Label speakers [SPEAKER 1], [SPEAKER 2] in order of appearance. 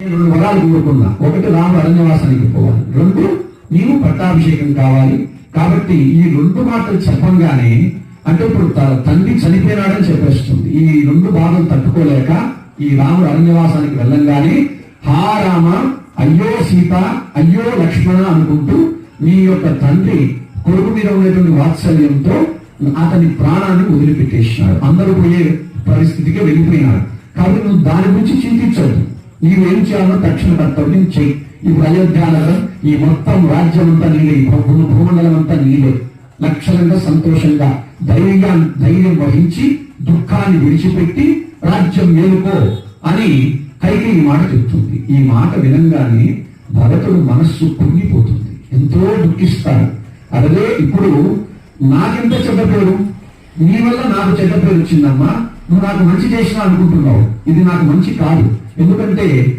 [SPEAKER 1] నేను రెండు వరాలు కోరుకున్నా. ఒకటి రాము అరణ్యవాసానికి పోవాలి. రెండు నీవు పట్టాభిషేకం కావాలి. కాబట్టి ఈ రెండు మాటలు చెప్పంగానే అంటే ఇప్పుడు తండ్రి చనిపోయినాడని చెప్పేస్తుంది. ఈ రెండు బాధలు తట్టుకోలేక ఈ రాముడు అరణ్యవాసానికి వెళ్ళంగానే హా రామ అయ్యో సీత అయ్యో లక్ష్మణ అనుకుంటూ నీ యొక్క తండ్రి కొడుకు మీద ఉన్నటువంటి వాత్సల్యంతో అతని ప్రాణాన్ని వదిలిపెట్టేసినాడు. అందరూ పోయే పరిస్థితికి వెళ్ళిపోయినాడు కాబట్టి నువ్వు దాని గురించి చింతించవద్దు నీవు ఏం చేయాలో తక్షణ కర్తవ్యం చెయ్యి ఇప్పుడు అయోధ్య నగరం ఈ మొత్తం రాజ్యం అంతా నీలే భూమండలం అంతా నీలే. లక్షణంగా సంతోషంగా ధైర్యంగా ధైర్యం వహించి దుఃఖాన్ని విడిచిపెట్టి రాజ్యం మేలుకో అని కైకి ఈ మాట చెప్తుంది. ఈ మాట వినంగానే భరతుడు మనస్సు కుంగిపోతుంది ఎంతో దుఃఖిస్తాడు. అదే ఇప్పుడు నాకెంత చెడ్డ పేరు నీ వల్ల నాకు చెడ్డ పేరు వచ్చిందమ్మా. నువ్వు నాకు మంచి చేసినా అనుకుంటున్నావు. ఇది నాకు మంచి కాదు. ఎందుకంటే